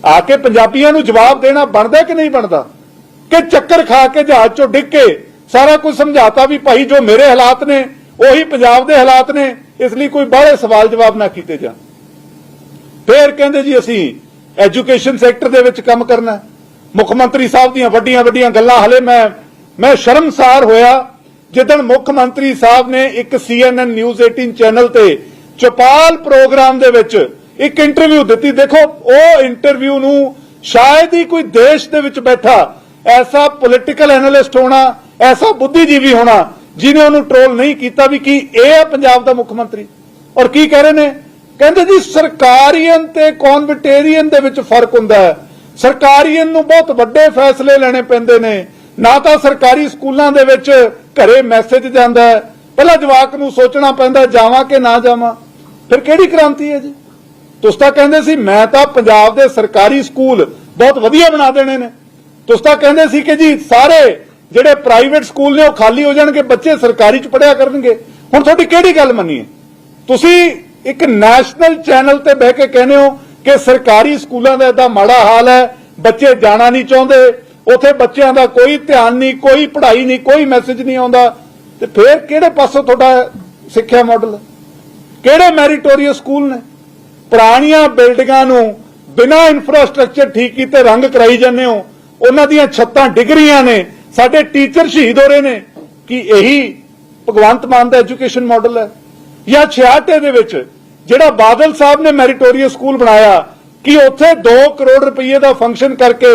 ਆ ਕੇ ਪੰਜਾਬੀਆਂ ਨੂੰ ਜਵਾਬ ਦੇਣਾ ਬਣਦਾ ਕਿ ਨਹੀਂ ਬਣਦਾ? ਕਿ ਚੱਕਰ ਖਾ ਕੇ ਜਹਾਜ਼ ਚੋਂ ਡਿੱਗ ਕੇ ਸਾਰਾ ਕੁਝ ਸਮਝਾਤਾ ਵੀ ਭਾਈ ਜੋ ਮੇਰੇ ਹਾਲਾਤ ਨੇ, ਉਹੀ ਪੰਜਾਬ ਦੇ ਹਾਲਾਤ ਨੇ, ਇਸ ਲਈ ਕੋਈ ਬਾਹਲੇ ਸਵਾਲ ਜਵਾਬ ਨਾ ਕੀਤੇ ਜਾਣ। ਫੇਰ ਕਹਿੰਦੇ ਜੀ ਅਸੀਂ ਐਜੂਕੇਸ਼ਨ ਸੈਕਟਰ ਦੇ ਵਿੱਚ ਕੰਮ ਕਰਨਾ ਮੁੱਖ ਮੰਤਰੀ ਸਾਹਿਬ ਦੀਆਂ ਵੱਡੀਆਂ ਵੱਡੀਆਂ ਗੱਲਾਂ। ਹਲੇ ਮੈਂ ਮੈਂ ਸ਼ਰਮਸਾਰ ਹੋਇਆ ਜਦੋਂ ਮੁੱਖ ਮੰਤਰੀ ਸਾਹਿਬ ਨੇ ਇੱਕ CNN ਨਿਊਜ਼ 18 ਚੈਨਲ ਤੇ ਚੌਪਾਲ ਪ੍ਰੋਗਰਾਮ ਦੇ ਵਿੱਚ ਇੱਕ ਇੰਟਰਵਿਊ ਦਿੱਤੀ। ਦੇਖੋ, ਉਹ ਇੰਟਰਵਿਊ ਨੂੰ ਸ਼ਾਇਦ ਹੀ ਕੋਈ ਦੇਸ਼ ਦੇ ਵਿੱਚ ਬੈਠਾ, ਐਸਾ ਪੋਲਿਟੀਕਲ ਐਨਾਲਿਸਟ ਹੋਣਾ, ਐਸਾ ਬੁੱਧੀਜੀਵੀ ਹੋਣਾ ਜਿਨੇ ਉਹਨੂੰ ਟ੍ਰੋਲ ਨਹੀਂ ਕੀਤਾ ਵੀ ਕੀ ਇਹ ਆ ਪੰਜਾਬ ਦਾ ਮੁੱਖ ਮੰਤਰੀ। ਔਰ ਕੀ ਕਹਿ ਰਹੇ ਨੇ? ਕਹਿੰਦੇ ਜੀ, ਸਰਕਾਰੀਅਨ ਤੇ ਕਨਵਰਟੇਰੀਅਨ ਦੇ ਵਿੱਚ ਫ਼ਰਕ ਹੁੰਦਾ ਹੈ। ਸਰਕਾਰੀਅਨ ਨੂੰ ਬਹੁਤ ਵੱਡੇ ਫੈਸਲੇ ਲੈਣੇ ਪੈਂਦੇ ਨੇ। ਨਾ ਤਾਂ ਸਰਕਾਰੀ ਸਕੂਲਾਂ ਦੇ ਵਿੱਚ ਘਰੇ ਮੈਸੇਜ ਜਾਂਦਾ ਪਹਿਲਾਂ ਜਵਾਕ ਨੂੰ ਸੋਚਣਾ ਪੈਂਦਾ ਜਾਵਾਂ ਕਿ ਨਾ ਜਾਵਾਂ। ਫਿਰ ਕਿਹੜੀ ਕ੍ਰਾਂਤੀ ਹੈ ਜੀ? ਤੁਸੀਂ ਤਾਂ ਕਹਿੰਦੇ ਸੀ, ਮੈਂ ਤਾਂ ਪੰਜਾਬ ਦੇ ਸਰਕਾਰੀ ਸਕੂਲ ਬਹੁਤ ਵਧੀਆ ਬਣਾ ਦੇਣੇ ਨੇ। ਤੁਸੀਂ ਤਾਂ ਕਹਿੰਦੇ ਸੀ ਕਿ ਜੀ, ਸਾਰੇ ਜਿਹੜੇ ਪ੍ਰਾਈਵੇਟ ਸਕੂਲ ਨੇ ਉਹ ਖਾਲੀ ਹੋ ਜਾਣਗੇ, ਬੱਚੇ ਸਰਕਾਰੀ ਚ ਪੜਿਆ ਕਰਨਗੇ। ਹੁਣ ਤੁਹਾਡੀ ਕਿਹੜੀ ਗੱਲ ਮੰਨੀਏ ਤੁਸੀਂ ਇੱਕ ਨੈਸ਼ਨਲ ਚੈਨਲ ਤੇ ਬਹਿ ਕੇ ਕਹਿੰਦੇ ਹੋ ਕਿ ਸਰਕਾਰੀ ਸਕੂਲਾਂ ਦਾ ਇਦਾਂ ਮਾੜਾ ਹਾਲ ਹੈ, ਬੱਚੇ ਜਾਣਾ ਨਹੀਂ ਚਾਹੁੰਦੇ, ਉਥੇ ਬੱਚਿਆਂ ਦਾ ਕੋਈ ਧਿਆਨ ਨਹੀਂ, ਕੋਈ ਪੜ੍ਹਾਈ ਨਹੀਂ, ਕੋਈ ਮੈਸੇਜ ਨਹੀਂ ਆਉਂਦਾ। ਤੇ ਫਿਰ ਕਿਹੜੇ ਪਾਸੋਂ ਤੁਹਾਡਾ ਸਿੱਖਿਆ ਮਾਡਲ ਕਿਹੜੇ ਮੈਰੀਟੋਰੀਅਸ ਸਕੂਲ ਨੇ? ਪੁਰਾਣੀਆਂ ਬਿਲਡਿੰਗਾਂ ਨੂੰ ਬਿਨਾਂ ਇਨਫਰਾਸਟ੍ਰਕਚਰ ਠੀਕ ਕੀਤੇ ਰੰਗ ਕਰਾਈ ਜਾਂਦੇ ਹੋ। ਉਹਨਾਂ ਦੀਆਂ ਛੱਤਾਂ ਡਿੱਗ ਰਹੀਆਂ ਨੇ। ਸਾਡੇ ਟੀਚਰ ਸ਼ਹੀਦ ਹੋ ਰਹੇ ਨੇ ਕਿ ਇਹੀ ਭਗਵੰਤ ਮਾਨ ਦਾ ਐਜੂਕੇਸ਼ਨ ਮਾਡਲ ਹੈ। ਜਾਂ 66 ਦੇ ਵਿੱਚ ਜਿਹੜਾ ਬਾਦਲ ਸਾਹਿਬ ਨੇ ਮੈਰੀਟੋਰੀਅਸ ਸਕੂਲ ਬਣਾਇਆ, ਕਿ ਉੱਥੇ 2 ਕਰੋੜ ਰੁਪਏ ਦਾ ਫੰਕਸ਼ਨ ਕਰਕੇ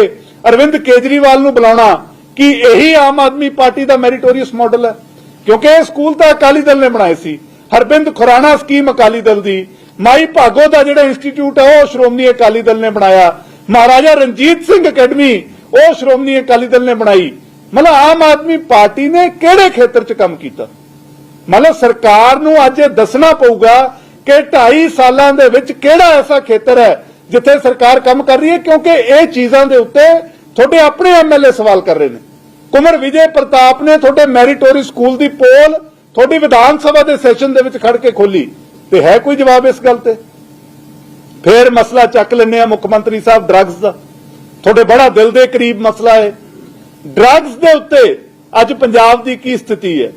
ਅਰਵਿੰਦ ਕੇਜਰੀਵਾਲ ਨੂੰ ਬੁਲਾਉਣਾ, ਕਿ ਇਹੀ ਆਮ ਆਦਮੀ ਪਾਰਟੀ ਦਾ ਮੈਰੀਟੋਰੀਅਸ ਮਾਡਲ ਹੈ? ਕਿਉਂਕਿ ਇਹ ਸਕੂਲ ਤਾਂ ਅਕਾਲੀ ਦਲ ਨੇ ਬਣਾਏ ਸੀ। ਹਰਬਿੰਦ ਖੁਰਾਣਾ ਸਕੀਮ ਅਕਾਲੀ ਦਲ ਦੀ, ਮਾਈ ਭਾਗੋ ਦਾ ਜਿਹੜਾ ਇੰਸਟੀਚਿਊਟ ਹੈ, ਉਹ ਸ਼੍ਰੋਮਣੀ ਅਕਾਲੀ ਦਲ ਨੇ ਬਣਾਇਆ। ਮਹਾਰਾਜਾ ਰਣਜੀਤ ਸਿੰਘ ਅਕੈਡਮੀ, ਉਹ ਸ਼੍ਰੋਮਣੀ ਅਕਾਲੀ ਦਲ ਨੇ ਬਣਾਈ। ਮਤਲਬ ਆਮ ਆਦਮੀ ਪਾਰਟੀ ਨੇ ਕਿਹੜੇ ਖੇਤਰ 'ਚ ਕੰਮ ਕੀਤਾ? ਮਤਲਬ ਸਰਕਾਰ ਨੂੰ ਅੱਜ ਇਹ ਦੱਸਣਾ ਪਊਗਾ ਕਿ 2.5 ਸਾਲਾਂ ਦੇ ਵਿੱਚ ਕਿਹੜਾ ਐਸਾ ਖੇਤਰ ਹੈ ਜਿੱਥੇ ਸਰਕਾਰ ਕੰਮ ਕਰ ਰਹੀ ਹੈ? ਕਿਉਂਕਿ ਇਹ ਚੀਜ਼ਾਂ ਦੇ ਉੱਤੇ ਤੁਹਾਡੇ ਆਪਣੇ ਐਮਐਲਏ ਸਵਾਲ ਕਰ ਰਹੇ ਨੇ। ਕੁਮਰ ਵਿਜੇ ਪ੍ਰਤਾਪ ਨੇ ਤੁਹਾਡੇ ਮੈਰੀਟੋਰੀ ਸਕੂਲ ਦੀ ਪੋਲ ਤੁਹਾਡੀ ਵਿਧਾਨ ਸਭਾ ਦੇ ਸੈਸ਼ਨ ਦੇ ਵਿੱਚ ਖੜ ਕੇ ਖੋਲੀ ਤੇ ਹੈ ਕੋਈ ਜਵਾਬ ਇਸ ਗੱਲ ਤੇ? ਫੇਰ ਮਸਲਾ ਚੱਕ ਲੈਂਦੇ ਆ ਮੁੱਖ ਮੰਤਰੀ ਸਾਹਿਬ ਡਰੱਗਸ ਦਾ। ਤੁਹਾਡੇ ਬੜਾ ਦਿਲ ਦੇ ਕਰੀਬ ਮਸਲਾ ਹੈ। ਡਰੱਗਸ ਦੇ ਉੱਤੇ ਅੱਜ ਪੰਜਾਬ ਦੀ ਕੀ ਸਥਿਤੀ ਹੈ?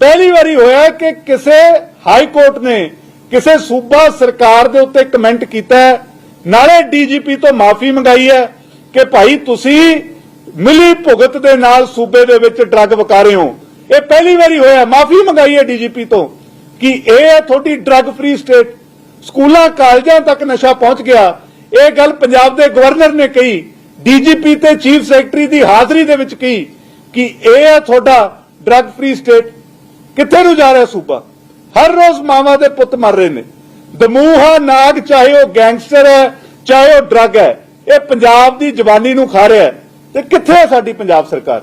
ਪਹਿਲੀ ਵਾਰੀ ਹੋਇਆ ਕਿ ਕਿਸੇ ਹਾਈ ਕੋਰਟ ਨੇ ਕਿਸੇ ਸੂਬਾ ਸਰਕਾਰ ਦੇ ਉੱਤੇ ਕਮੈਂਟ ਕੀਤਾ ਹੈ, ਨਾਲੇ ਡੀਜੀਪੀ ਤੋਂ ਮਾਫੀ ਮੰਗਾਈ ਹੈ ਕਿ ਭਾਈ ਤੁਸੀਂ ਮਿਲੀ ਭੁਗਤ ਦੇ ਨਾਲ ਸੂਬੇ ਦੇ ਵਿੱਚ ਡਰੱਗ ਵਿਕਾ ਰਹੇ ਹੋ। ਇਹ ਪਹਿਲੀ ਵਾਰੀ ਹੋਇਆ ਮਾਫੀ ਮੰਗਾਈ ਹੈ ਡੀਜੀਪੀ ਤੋਂ ਕਿ ਇਹ ਹੈ ਤੁਹਾਡੀ ਡਰੱਗ ਫ੍ਰੀ ਸਟੇਟ। ਸਕੂਲਾਂ ਕਾਲਜਾਂ ਤੱਕ ਨਸ਼ਾ ਪਹੁੰਚ ਗਿਆ। ਇਹ ਗੱਲ ਪੰਜਾਬ ਦੇ ਗਵਰਨਰ ਨੇ ਕਹੀ ਡੀਜੀਪੀ ਤੇ ਚੀਫ ਸੈਕਟਰੀ ਦੀ ਹਾਜ਼ਰੀ ਦੇ ਵਿੱਚ ਕਹੀ ਕਿ ਇਹ ਹੈ ਤੁਹਾਡਾ ਡਰੱਗ ਫ੍ਰੀ ਸਟੇਟ। ਕਿੱਥੇ ਨੂੰ ਜਾ ਰਿਹਾ ਸੂਬਾ? ਹਰ ਰੋਜ਼ ਮਾਵਾਂ ਦੇ ਪੁੱਤ ਮਰ ਰਹੇ ਨੇ। ਦਮੂਹਾ ਨਾਗ, ਚਾਹੇ ਉਹ ਗੈਂਗਸਟਰ ਹੈ, ਚਾਹੇ ਉਹ ਡਰੱਗ ਹੈ, ਇਹ ਪੰਜਾਬ ਦੀ ਜਵਾਨੀ ਨੂੰ ਖਾ ਰਿਹਾ ਹੈ। ਤੇ ਕਿੱਥੇ ਹੈ ਸਾਡੀ ਪੰਜਾਬ ਸਰਕਾਰ?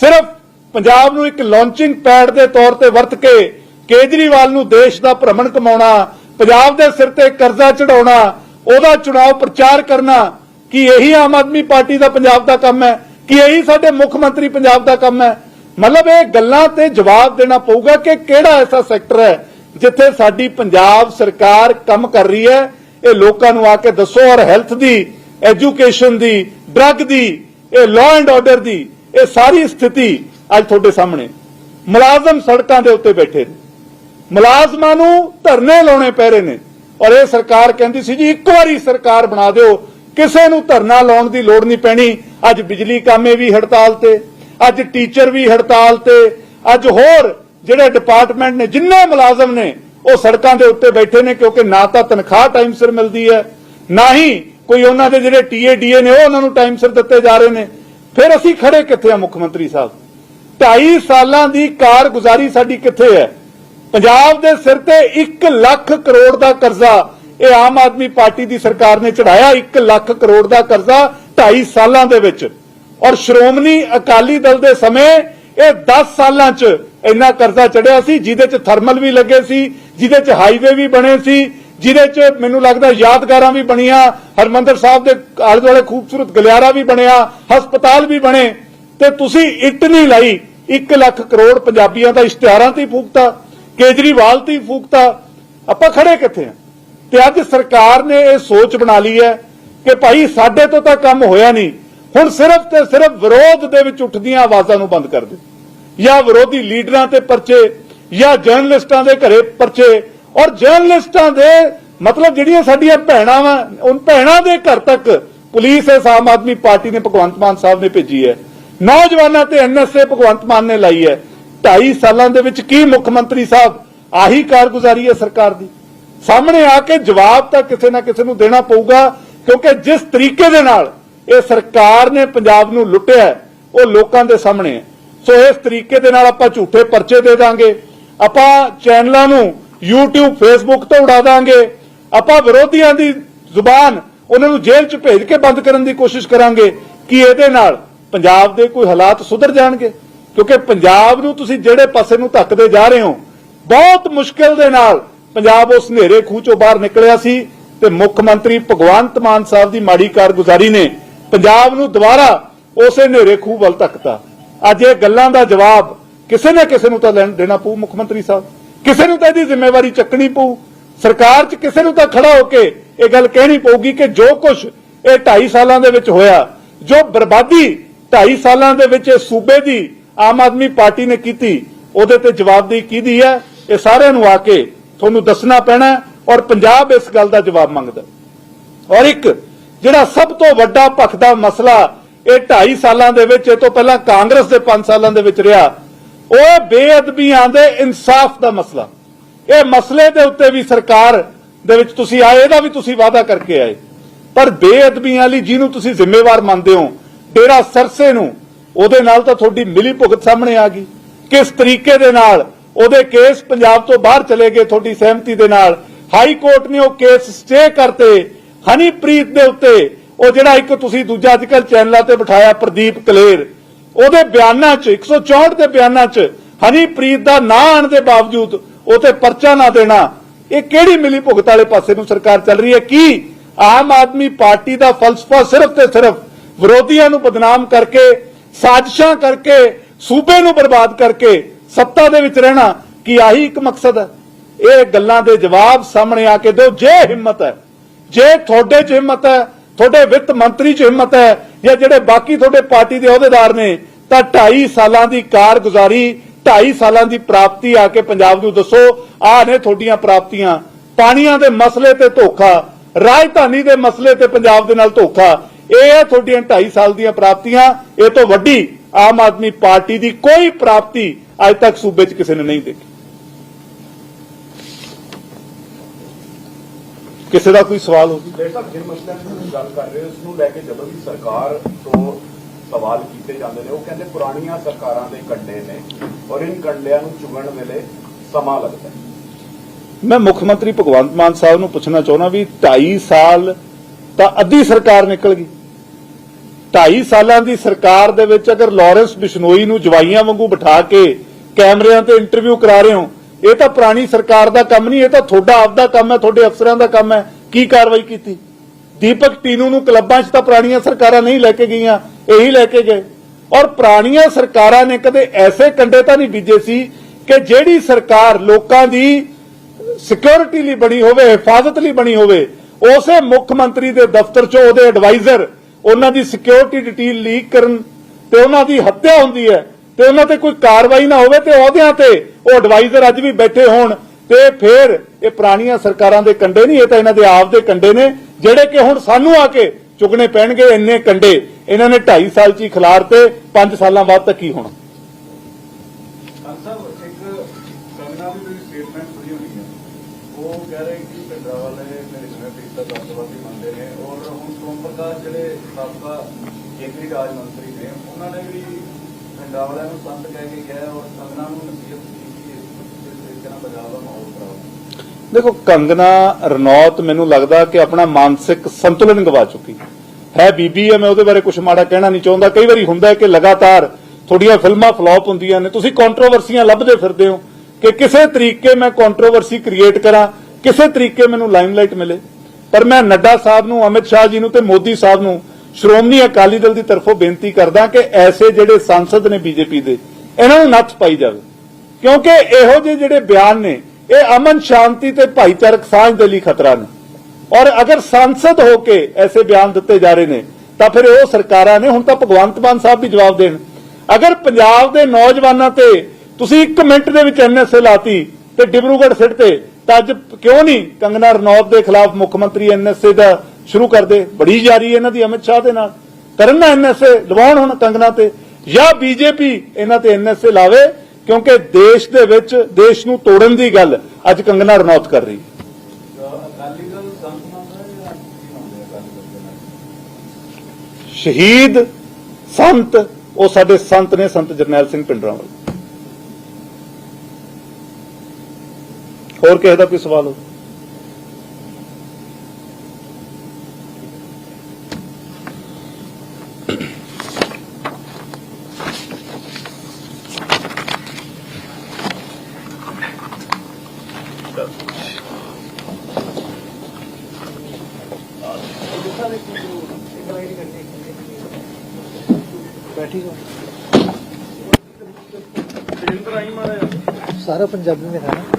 ਸਿਰਫ ਪੰਜਾਬ ਨੂੰ ਇੱਕ ਲਾਂਚਿੰਗ ਪੈਡ ਦੇ ਤੌਰ ਤੇ ਵਰਤ ਕੇ ਕੇਜਰੀਵਾਲ ਨੂੰ ਦੇਸ਼ ਦਾ ਭ੍ਰਮਣ ਕਮਾਉਣਾ, ਪੰਜਾਬ ਦੇ ਸਿਰ ਤੇ ਕਰਜ਼ਾ ਚੜਾਉਣਾ ਉਹਦਾ ਚੁਣਾਵ ਪ੍ਰਚਾਰ ਕਰਨਾ, ਕਿ ਇਹੀ ਆਮ ਆਦਮੀ ਪਾਰਟੀ ਦਾ ਪੰਜਾਬ ਦਾ ਕੰਮ ਹੈ? ਕਿ ਇਹੀ ਸਾਡੇ ਮੁੱਖ ਮੰਤਰੀ ਪੰਜਾਬ ਦਾ ਕੰਮ ਹੈ? ਮਤਲਬ ਇਹ ਗੱਲਾਂ ਤੇ ਜਵਾਬ ਦੇਣਾ ਪਊਗਾ ਕਿ ਕਿਹੜਾ ਐਸਾ ਸੈਕਟਰ ਹੈ ਜਿੱਥੇ ਸਾਡੀ ਪੰਜਾਬ ਸਰਕਾਰ ਕੰਮ ਕਰ ਰਹੀ ਹੈ। ਇਹ ਲੋਕਾਂ ਨੂੰ ਆ ਕੇ ਦੱਸੋ ਔਰ ਹੈਲਥ ਦੀ, ਐਜੂਕੇਸ਼ਨ ਦੀ, ਡਰੱਗ ਦੀ, ਇਹ ਲਾਅ ਐਂਡ ਆਰਡਰ ਦੀ, ਇਹ ਸਾਰੀ ਸਥਿਤੀ ਅੱਜ ਤੁਹਾਡੇ ਸਾਹਮਣੇ। ਮੁਲਾਜ਼ਮ ਸੜਕਾਂ ਦੇ ਉੱਤੇ ਬੈਠੇ ਨੇ। ਮੁਲਾਜ਼ਮਾਂ ਨੂੰ ਧਰਨੇ ਲਾਉਣੇ ਪੈ ਰਹੇ ਨੇ। ਔਰ ਇਹ ਸਰਕਾਰ ਕਹਿੰਦੀ ਸੀ ਜੀ, ਇੱਕ ਵਾਰੀ ਸਰਕਾਰ ਬਣਾ ਦਿਓ। ਕਿਸੇ ਨੂੰ ਧਰਨਾ ਲਾਉਣ ਦੀ ਲੋੜ ਨਹੀਂ ਪੈਣੀ। ਅੱਜ ਬਿਜਲੀ ਕਾਮੇ ਵੀ ਹੜਤਾਲ ਤੇ। ਅੱਜ ਟੀਚਰ ਵੀ ਹੜਤਾਲ ਤੇ, ਅੱਜ ਹੋਰ ਜਿਹੜੇ ਡਿਪਾਰਟਮੈਂਟ ਨੇ, ਜਿੰਨੇ ਮੁਲਾਜ਼ਮ ਨੇ, ਉਹ ਸੜਕਾਂ ਦੇ ਉੱਤੇ ਬੈਠੇ ਨੇ, ਕਿਉਂਕਿ ਨਾ ਤਾਂ ਤਨਖਾਹ ਟਾਈਮ ਸਿਰ ਮਿਲਦੀ ਹੈ, ਨਾ ਹੀ ਕੋਈ ਉਹਨਾਂ ਦੇ ਜਿਹੜੇ ਟੀਏਡੀਏ ਨੇ, ਉਹ ਉਹਨਾਂ ਨੂੰ ਟਾਈਮ ਸਿਰ ਦਿੱਤੇ ਜਾ ਰਹੇ ਨੇ। ਫਿਰ ਅਸੀਂ ਖੜੇ ਕਿੱਥੇ ਆ ਮੁੱਖ ਮੰਤਰੀ ਸਾਹਿਬ? 2.5 ਸਾਲਾਂ ਦੀ ਕਾਰਗੁਜ਼ਾਰੀ ਸਾਡੀ ਕਿੱਥੇ ਹੈ? ਪੰਜਾਬ ਦੇ ਸਿਰ ਤੇ 1 ਲੱਖ ਕਰੋੜ ਦਾ ਕਰਜ਼ਾ, ਇਹ ਆਮ ਆਦਮੀ ਪਾਰਟੀ ਦੀ ਸਰਕਾਰ ਨੇ ਚੜਾਇਆ 1 ਲੱਖ ਕਰੋੜ ਦਾ ਕਰਜ਼ਾ 2.5 ਸਾਲਾਂ ਦੇ ਵਿੱਚ। ਔਰ ਸ਼੍ਰੋਮਣੀ ਅਕਾਲੀ ਦਲ ਦੇ ਸਮੇਂ ਇਹ 10 ਸਾਲਾਂ 'ਚ ਇੰਨਾ ਕਰਜ਼ਾ ਚੜਿਆ ਸੀ, ਜਿਹਦੇ 'ਚ ਥਰਮਲ ਵੀ ਲੱਗੇ ਸੀ, ਜਿਹਦੇ 'ਚ ਹਾਈਵੇ ਵੀ ਬਣੇ ਸੀ, ਜਿਹਦੇ 'ਚ ਮੈਨੂੰ ਲੱਗਦਾ ਯਾਦਗਾਰਾਂ ਵੀ ਬਣੀਆਂ, ਹਰਮੰਦਰ ਸਾਹਿਬ ਦੇ ਆਲੇ ਦੁਆਲੇ ਖੂਬਸੂਰਤ ਗਲਿਆਰਾ ਵੀ ਬਣਿਆ, ਹਸਪਤਾਲ ਵੀ ਬਣੇ। ਤੇ ਤੁਸੀਂ ਇੱਟ ਨਹੀਂ ਲਾਈ 1 ਲੱਖ ਕਰੋੜ ਪੰਜਾਬੀਆਂ ਦਾ ਇਸ਼ਤਿਹਾਰਾਂ ਤੇ ਫੂਕਤਾ, ਕੇਜਰੀਵਾਲ ਤੇ ਫੂਕਤਾ। ਆਪਾਂ ਖੜੇ ਕਿੱਥੇ ਆ? ਤੇ ਅੱਜ ਸਰਕਾਰ ਨੇ ਇਹ ਸੋਚ ਬਣਾ ਲਈ ਹੈ ਕਿ ਭਾਈ ਸਾਡੇ ਤੋਂ ਤਾਂ ਕੰਮ ਹੋਇਆ ਨਹੀਂ। ਹੁਣ ਸਿਰਫ ਤੇ ਸਿਰਫ ਵਿਰੋਧ ਦੇ ਵਿੱਚ ਉੱਠਦੀਆਂ ਆਵਾਜ਼ਾਂ ਨੂੰ ਬੰਦ ਕਰ ਦੇ। ਜਾਂ ਵਿਰੋਧੀ ਲੀਡਰਾਂ ਤੇ ਪਰਚੇ, ਜਾਂ ਜਰਨਲਿਸਟਾਂ ਦੇ ਘਰੇ ਪਰਚੇ। ਔਰ ਜਰਨਲਿਸਟਾਂ ਦੇ ਮਤਲਬ ਜਿਹੜੀਆਂ ਸਾਡੀਆਂ ਭੈਣਾਂ ਵਾ, ਉਨ ਭੈਣਾਂ ਦੇ ਘਰ ਤੱਕ ਪੁਲਿਸ ਇਸ ਆਮ ਆਦਮੀ ਪਾਰਟੀ ਨੇ ਭਗਵੰਤ ਮਾਨ ਸਾਹਿਬ ਨੇ ਭੇਜੀ ਹੈ। ਨੌਜਵਾਨਾਂ ਤੇ ਐਨਐਸਏ ਭਗਵੰਤ ਮਾਨ ਨੇ ਲਾਈ ਹੈ। 2.5 ਸਾਲਾਂ ਦੇ ਵਿੱਚ ਕੀ ਮੁੱਖ ਮੰਤਰੀ ਸਾਹਿਬ ਆਹੀ ਕਾਰਗੁਜ਼ਾਰੀ ਹੈ ਸਰਕਾਰ ਦੀ? ਸਾਹਮਣੇ ਆ ਕੇ ਜਵਾਬ ਤਾਂ ਕਿਸੇ ਨਾ ਕਿਸੇ ਨੂੰ ਦੇਣਾ ਪਊਗਾ, ਕਿਉਂਕਿ ਜਿਸ ਤਰੀਕੇ ਦੇ ਨਾਲ ਇਹ ਸਰਕਾਰ ਨੇ ਪੰਜਾਬ ਨੂੰ ਲੁੱਟਿਆ ਉਹ ਲੋਕਾਂ ਦੇ ਸਾਹਮਣੇ ਸੋ ਇਸ ਤਰੀਕੇ ਦੇ ਨਾਲ ਆਪਾਂ ਝੂਠੇ ਪਰਚੇ ਦੇ ਦਾਂਗੇ, ਆਪਾਂ ਚੈਨਲਾਂ ਨੂੰ YouTube, Facebook ਤੋਂ ਉਡਾ ਦਾਂਗੇ, ਆਪਾਂ ਵਿਰੋਧੀਆਂ ਦੀ ਜ਼ੁਬਾਨ ਉਹਨਾਂ ਨੂੰ ਜੇਲ੍ਹ 'ਚ ਭੇਜ ਕੇ ਬੰਦ ਕਰਨ ਦੀ ਕੋਸ਼ਿਸ਼ ਕਰਾਂਗੇ, ਕਿ ਇਹਦੇ ਨਾਲ ਪੰਜਾਬ ਦੇ ਕੋਈ ਹਾਲਾਤ ਸੁਧਰ ਜਾਣਗੇ? ਕਿਉਂਕਿ ਪੰਜਾਬ ਨੂੰ ਤੁਸੀਂ ਜਿਹੜੇ ਪਾਸੇ ਨੂੰ ਧੱਕਦੇ ਜਾ ਰਹੇ ਹੋ, ਬਹੁਤ ਮੁਸ਼ਕਿਲ ਦੇ ਨਾਲ ਪੰਜਾਬ ਉਸ ਹਨੇਰੇ ਖੂਹ ਚੋਂ ਬਾਹਰ ਨਿਕਲਿਆ ਸੀ ਤੇ ਮੁੱਖ ਮੰਤਰੀ ਭਗਵੰਤ ਮਾਨ ਸਾਹਿਬ ਦੀ ਮਾੜੀ ਕਾਰਗੁਜ਼ਾਰੀ ਨੇ ਪੰਜਾਬ ਨੂੰ ਦੁਬਾਰਾ ਉਸੇ ਹਨੇਰੇ ਖੂਹ ਵੱਲ ਧੱਕਤਾ। ਅੱਜ ਇਹ ਗੱਲਾਂ ਦਾ ਜਵਾਬ ਕਿਸੇ ਨਾ ਕਿਸੇ ਨੂੰ ਤਾਂ ਦੇਣਾ ਪਊ, ਮੁੱਖ ਮੰਤਰੀ ਸਾਹਿਬ। ਕਿਸੇ ਨੂੰ ਤਾਂ ਇਹਦੀ ਜ਼ਿੰਮੇਵਾਰੀ ਚੱਕਣੀ ਪਊ। ਸਰਕਾਰ 'ਚ ਕਿਸੇ ਨੂੰ ਤਾਂ ਖੜਾ ਹੋ ਕੇ ਇਹ ਗੱਲ ਕਹਿਣੀ ਪਊਗੀ ਕਿ ਜੋ ਕੁਝ ਇਹ 2.5 ਸਾਲਾਂ ਦੇ ਵਿੱਚ ਹੋਇਆ, ਜੋ ਬਰਬਾਦੀ 2.5 ਸਾਲਾਂ ਦੇ ਵਿੱਚ ਇਹ ਸੂਬੇ ਦੀ ਆਮ ਆਦਮੀ ਪਾਰਟੀ ਨੇ ਕੀਤੀ, ਉਹਦੇ ਤੇ ਜਵਾਬਦੇਹੀ ਕਿਹਦੀ ਹੈ? ਇਹ ਸਾਰਿਆਂ ਨੂੰ ਆ ਕੇ ਤੁਹਾਨੂੰ ਦੱਸਣਾ ਪੈਣਾ ਔਰ ਪੰਜਾਬ ਇਸ ਗੱਲ ਦਾ ਜਵਾਬ ਮੰਗਦਾ ਔਰ ਇੱਕ ਜਿਹੜਾ ਸਭ ਤੋਂ ਵੱਡਾ ਭਖਦਾ ਮਸਲਾ ਇਹ 2.5 ਸਾਲਾਂ ਦੇ ਵਿੱਚ, ਇਹ ਤੋਂ ਪਹਿਲਾਂ ਕਾਂਗਰਸ ਦੇ 5 ਸਾਲਾਂ ਦੇ ਵਿੱਚ ਰਿਹਾ, ਉਹ ਬੇਅਦਬੀਆਂ ਦੇ ਇਨਸਾਫ ਦਾ ਮਸਲਾ। ਇਹ ਮਸਲੇ ਦੇ ਉੱਤੇ ਵੀ ਸਰਕਾਰ ਦੇ ਵਿੱਚ ਤੁਸੀਂ ਆਏ, ਇਹਦਾ ਵੀ ਤੁਸੀਂ ਵਾਅਦਾ ਕਰਕੇ ਆਏ। ਪਰ ਬੇਅਦਬੀਆਂ ਲਈ ਜਿਹਨੂੰ ਤੁਸੀਂ ਜ਼ਿੰਮੇਵਾਰ ਮੰਨਦੇ ਹੋ, ਡੇਰਾ ਸਰਸੇ ਨੂੰ, ਉਹਦੇ ਨਾਲ ਤਾਂ ਤੁਹਾਡੀ ਮਿਲੀ ਭੁਗਤ ਸਾਹਮਣੇ ਆ ਗਈ। ਕਿਸ ਤਰੀਕੇ ਦੇ ਨਾਲ ਉਹਦੇ ਕੇਸ ਪੰਜਾਬ ਤੋਂ ਬਾਹਰ ਚਲੇ ਗਏ, ਤੁਹਾਡੀ ਸਹਿਮਤੀ ਦੇ ਨਾਲ। ਹਾਈ ਕੋਰਟ ਨੇ ਉਹ ਕੇਸ ਸਟੇ ਕਰਤੇ ਹਨੀਪ੍ਰੀਤ ਦੇ ਉੱਤੇ, ਉਹ ਜਿਹੜਾ ਇੱਕ ਤੁਸੀਂ ਦੂਜਾ ਅੱਜਕੱਲ ਚੈਨਲਾਂ ਤੇ ਬਿਠਾਇਆ, ਪ੍ਰਦੀਪ ਕਲੇਰ, ਉਹਦੇ ਬਿਆਨਾਂ 'ਚ 164 ਦੇ ਬਿਆਨਾਂ 'ਚ ਹਨੀਪ੍ਰੀਤ ਦਾ ਨਾਂ ਆਣ ਦੇ ਬਾਵਜੂਦ ਉਹ ਤੇ ਪਰਚਾ ਨਾ ਦੇਣਾ, ਇਹ ਕਿਹੜੀ ਮਿਲੀ ਭੁਗਤ ਵਾਲੇ ਪਾਸੇ ਨੂੰ ਸਰਕਾਰ ਚੱਲ ਰਹੀ ਹੈ? ਕੀ ਆਮ ਆਦਮੀ ਪਾਰਟੀ ਦਾ ਫਲਸਫਾ ਸਿਰਫ ਤੇ ਸਿਰਫ ਵਿਰੋਧੀਆਂ ਨੂੰ ਬਦਨਾਮ ਕਰਕੇ, ਸਾਜ਼ਿਸ਼ਾਂ ਕਰਕੇ, ਸੂਬੇ ਨੂੰ ਬਰਬਾਦ ਕਰਕੇ ਸੱਤਾ ਦੇ ਵਿੱਚ ਰਹਿਣਾ ਕੀ ਆਹੀ ਇੱਕ ਮਕਸਦ ਹੈ? ਇਹ ਗੱਲਾਂ ਦੇ ਜਵਾਬ ਸਾਹਮਣੇ ਆ ਕੇ ਦਿਓ, ਜੇ ਹਿੰਮਤ ਹੈ। ਜੇ ਤੁਹਾਡੇ 'ਚ ਹਿੰਮਤ ਹੈ, ਤੁਹਾਡੇ ਵਿੱਤ ਮੰਤਰੀ 'ਚ ਹਿੰਮਤ ਹੈ, ਜਾਂ ਜਿਹੜੇ ਬਾਕੀ ਤੁਹਾਡੇ ਪਾਰਟੀ ਦੇ ਅਹੁਦੇਦਾਰ ਨੇ, ਤਾਂ 2.5 ਸਾਲਾਂ ਦੀ ਕਾਰਗੁਜ਼ਾਰੀ 2.5 ਸਾਲਾਂ ਦੀ ਪ੍ਰਾਪਤੀ ਆ ਕੇ ਪੰਜਾਬ ਨੂੰ ਦੱਸੋ, ਆਹ ਨੇ ਤੁਹਾਡੀਆਂ ਪ੍ਰਾਪਤੀਆਂ। ਪਾਣੀਆਂ ਦੇ ਮਸਲੇ ਤੇ ਧੋਖਾ, ਰਾਜਧਾਨੀ ਦੇ ਮਸਲੇ ਤੇ ਪੰਜਾਬ ਦੇ ਨਾਲ ਧੋਖਾ, ਇਹ ਹੈ ਤੁਹਾਡੀਆਂ 2.5 ਸਾਲ ਦੀਆਂ ਪ੍ਰਾਪਤੀਆਂ। ਇਹ ਤੋਂ ਵੱਡੀ ਆਮ ਆਦਮੀ ਪਾਰਟੀ ਦੀ ਕੋਈ ਪ੍ਰਾਪਤੀ ਅੱਜ ਤੱਕ ਸੂਬੇ 'ਚ ਕਿਸੇ ਨੇ ਨਹੀਂ ਦੇਖੀ। ਕਿਸੇ ਦਾ ਕੋਈ ਸਵਾਲ ਹੋਵੇ ਡਾਕਟਰ ਸਾਹਿਬ ਜਿਨ ਮਸਲਿਆਂ ਦੀ ਤੁਸੀਂ ਗੱਲ ਕਰ ਰਹੇ ਹੋ ਉਸ ਨੂੰ ਲੈ ਕੇ ਜਦੋਂ ਵੀ ਸਰਕਾਰ ਤੋਂ ਸਵਾਲ ਕੀਤੇ ਜਾਂਦੇ ਨੇ। ਉਹ ਕਹਿੰਦੇ ਪੁਰਾਣੀਆਂ ਸਰਕਾਰਾਂ ਦੇ ਕੰਡੇ ਨੇ ਔਰ ਇਨ ਕੰਡਿਆਂ ਨੂੰ ਚੁਗਣ ਵੇਲੇ ਸਮਾਂ ਲੱਗਦਾ ਹੈ। ਮੈਂ ਮੁੱਖ ਮੰਤਰੀ ਭਗਵੰਤ ਮਾਨ ਸਾਹਿਬ ਨੂੰ ਪੁੱਛਣਾ ਚਾਹੁੰਦਾ ਵੀ 2.5 ਸਾਲ ਤਾਂ ਅੱਧੀ ਸਰਕਾਰ ਨਿਕਲ ਗਈ। 2.5 ਸਾਲਾਂ ਦੀ ਸਰਕਾਰ ਦੇ ਵਿੱਚ ਅਗਰ ਲਾਰੈਂਸ ਬਿਸ਼ਨੋਈ ਨੂੰ ਜਵਾਈਆਂ ਵਾਂਗੂ ਬਿਠਾ ਕੇ ਕੈਮਰਿਆਂ ਤੇ ਇੰਟਰਵਿਊ ਕਰਾ ਰਹੇ ਹੋ ਇਹ ਤਾਂ ਪੁਰਾਣੀ ਸਰਕਾਰ ਦਾ ਕੰਮ ਨਹੀਂ, ਇਹ ਤਾਂ ਤੁਹਾਡਾ ਆਪਦਾ ਕੰਮ ਹੈ, ਤੁਹਾਡੇ ਅਫਸਰਾਂ ਦਾ ਕੰਮ ਹੈ। ਕੀ ਕਾਰਵਾਈ ਕੀਤੀ? ਦੀਪਕ ਟੀਨੂ ਨੂੰ ਕਲੱਬਾਂ 'ਚ ਤਾਂ ਪੁਰਾਣੀਆਂ ਸਰਕਾਰਾਂ ਨਹੀਂ ਲੈ ਕੇ ਗਈਆਂ, ਇਹੀ ਲੈ ਕੇ ਗਏ। ਔਰ ਪੁਰਾਣੀਆਂ ਸਰਕਾਰਾਂ ਨੇ ਕਦੇ ਐਸੇ ਕੰਡੇ ਤਾਂ ਨਹੀਂ ਬੀਜੇ ਸੀ ਕਿ ਜਿਹੜੀ ਸਰਕਾਰ ਲੋਕਾਂ ਦੀ ਸਿਕਿਉਰਿਟੀ ਲਈ ਬਣੀ ਹੋਵੇ, ਹਿਫਾਜ਼ਤ ਲਈ ਬਣੀ ਹੋਵੇ, ਉਸੇ ਮੁੱਖ ਮੰਤਰੀ ਦੇ ਦਫ਼ਤਰ 'ਚ ਉਹਦੇ ਐਡਵਾਈਜ਼ਰ ਉਹਨਾਂ ਦੀ ਸਿਕਿਉਰਿਟੀ ਡਿਟੇਲ ਲੀਕ ਕਰਨ ਤੇ ਉਹਨਾਂ ਦੀ ਹੱਤਿਆ ਹੁੰਦੀ ਹੈ। ਤੇ ਉਹਨਾਂ ਤੇ ਕੋਈ ਕਾਰਵਾਈ ਨਾ ਹੋਵੇ ਤੇ ਅਹੁਦਿਆਂ ਤੇ ਉਹ ਐਡਵਾਈਜ਼ਰ ਅੱਜ ਵੀ ਬੈਠੇ ਹੋਣ ਤੇ ਫਿਰ ਇਹ ਪੁਰਾਣੀਆਂ ਸਰਕਾਰਾਂ ਦੇ ਕੰਡੇ ਨਹੀਂ, ਇਹ ਤਾਂ ਇਹਨਾਂ ਦੇ ਆਪ ਦੇ ਕੰਡੇ ਨੇ, ਜਿਹੜੇ ਕਿ ਹੁਣ ਸਾਨੂੰ ਆ ਕੇ ਚੁਗਣੇ ਪੈਣਗੇ ਇੰਨੇ ਕੰਡੇ। ਇਹਨਾਂ ਨੇ 2.5 ਸਾਲ ਚ ਹੀ ਖਿਲਾਰ ਤੇ 5 ਸਾਲਾਂ ਬਾਅਦ ਤੱਕ ਕੀ ਹੋਣਾ? ਉਹ ਕਹਿ ਰਹੇ ਕਿ ਭਿੰਡਰਾ ਵਾਲੇ ਮੇਰੇ ਜਿਵੇਂ ਪੀਤਾ ਦਸਵਾਦੀ ਮੰਨਦੇ ਨੇ ਔਰ ਹੁਣ ਸੋਮ ਪ੍ਰਕਾਸ਼, ਜਿਹੜੇ ਸਾਬਕਾ ਕੇਂਦਰੀ ਰਾਜ ਮੰਤਰੀ ਨੇ, ਉਹਨਾਂ ਨੇ ਵੀ ਭਿੰਡਰਾ ਵਾਲਿਆਂ ਨੂੰ ਸੰਤ ਕਹਿ ਕੇ ਗਿਆ ਔਰ ਕੰਗਨਾ ਨੂੰ ਨਸੀਹਤ ਕੀਤੀ ਕਿ ਇਸ ਤਰੀਕੇ ਨਾਲ ਪੰਜਾਬ ਦਾ ਮਾਹੌਲ ਖਰਾਬ ਦੇਖੋ, ਕੰਗਨਾ ਰਣੌਤ ਮੈਨੂੰ ਲੱਗਦਾ ਕਿ ਆਪਣਾ ਮਾਨਸਿਕ ਸੰਤੁਲਨ ਗਵਾ ਚੁੱਕੀ। ਹੈ ਬੀਬੀ ਹੈ, ਮੈਂ ਉਹਦੇ ਬਾਰੇ ਕੁਝ ਮਾੜਾ ਕਹਿਣਾ ਨਹੀਂ ਚਾਹੁੰਦਾ। ਕਈ ਵਾਰੀ ਹੁੰਦਾ ਹੈ ਕਿ ਲਗਾਤਾਰ ਤੁਹਾਡੀਆਂ ਫਿਲਮਾਂ ਫਲॉप ਹੁੰਦੀਆਂ ਨੇ। ਤੁਸੀਂ ਕੰਟਰੋਵਰਸੀਆਂ ਲੱਭਦੇ ਫਿਰਦੇ ਹੋ ਕਿ ਕਿਸੇ ਤਰੀਕੇ ਮੈਂ ਕੰਟਰੋਵਰਸੀ ਕ੍ਰੀਏਟ ਕਰਾਂ, ਕਿਸੇ ਤਰੀਕੇ ਮੈਨੂੰ ਲਾਈਮਲਾਈਟ ਮਿਲੇ। ਪਰ ਮੈਂ ਨੱਡਾ ਸਾਹਿਬ ਨੂੰ, ਅਮਿਤ ਸ਼ਾਹ ਜੀ ਨੂੰ ਤੇ ਮੋਦੀ ਸਾਹਿਬ ਨੂੰ ਸ਼੍ਰੋਮਣੀ ਅਕਾਲੀ ਦਲ ਦੀ ਤਰਫੋਂ ਬੇਨਤੀ ਕਰਦਾ ਕਿ ਐਸੇ ਜਿਹੜੇ ਸੰਸਦ ਨੇ ਬੀਜੇਪੀ ਦੇ, ਇਹਨਾਂ ਨੂੰ ਨੱਥ ਪਾਈ ਜਾਵੇ। ਕਿਉਂਕਿ ਇਹੋ ਜਿਹੇ ਜਿਹੜੇ ਬਿਆਨ ਨੇ, ਇਹ ਅਮਨ ਸ਼ਾਂਤੀ ਤੇ ਭਾਈਚਾਰਕ ਸਾਂਝ ਦੇ ਲਈ ਖਤਰਾ ਨੇ। ਔਰ ਅਗਰ ਸੰਸਦ ਹੋ ਕੇ ਐਸੇ ਬਿਆਨ ਦਿੱਤੇ ਜਾ ਰਹੇ ਨੇ, ਤਾਂ ਫਿਰ ਉਹ ਸਰਕਾਰਾਂ ਨੇ, ਹੁਣ ਤਾਂ ਭਗਵੰਤ ਮਾਨ ਸਾਹਿਬ ਵੀ ਜਵਾਬ ਦੇਣ। ਅਗਰ ਪੰਜਾਬ ਦੇ ਨੌਜਵਾਨਾਂ ਤੇ ਤੁਸੀਂ 1 ਮਿੰਟ ਦੇ ਵਿੱਚ ਐਨਐਸਏ ਲਾਤੀ ਤੇ ਡਿਬਰੂਗੜ੍ਹ ਸਿੱਟ ਤੇ, ਤਾਂ ਅੱਜ ਕਿਉਂ ਨਹੀਂ ਕੰਗਨਾ ਰਣੌਤ ਦੇ ਖਿਲਾਫ ਮੁੱਖ ਮੰਤਰੀ ਐਨਐਸਏ ਦਾ ਸ਼ੁਰੂ ਕਰਦੇ ਬੜੀ ਜਾਰੀ ਇਹਨਾਂ ਦੀ ਅਮਿਤ ਸ਼ਾਹ ਦੇ ਨਾਲ। ਕਰਨ ਨਾ ਐਨਐਸਏ ਲਵਾਉਣ ਹੁਣ ਕੰਗਨਾ ਤੇ। ਜਾਂ ਬੀਜੇਪੀ ਇਹਨਾਂ ਤੇ ਐਨਐਸਏ ਲਾਵੇ, ਕਿਉਂਕਿ ਦੇਸ਼ ਦੇ ਵਿੱਚ ਦੇਸ਼ ਨੂੰ ਤੋੜਨ ਦੀ ਗੱਲ ਅੱਜ ਕੰਗਨਾ ਰਣੌਤ ਕਰ ਰਹੀ। ਹੈ ਸ਼ਹੀਦ ਸੰਤ, ਉਹ ਸਾਡੇ ਸੰਤ ਨੇ, ਸੰਤ ਜਰਨੈਲ ਸਿੰਘ ਪਿੰਡਰਾਂ ਵਾਲੇ। ਹੋਰ ਕਿਸੇ ਦਾ ਕੋਈ ਸਵਾਲ ਹੋ? ਸਾਰਾ ਪੰਜਾਬੀ ਮੇਰਾ ਨਾ?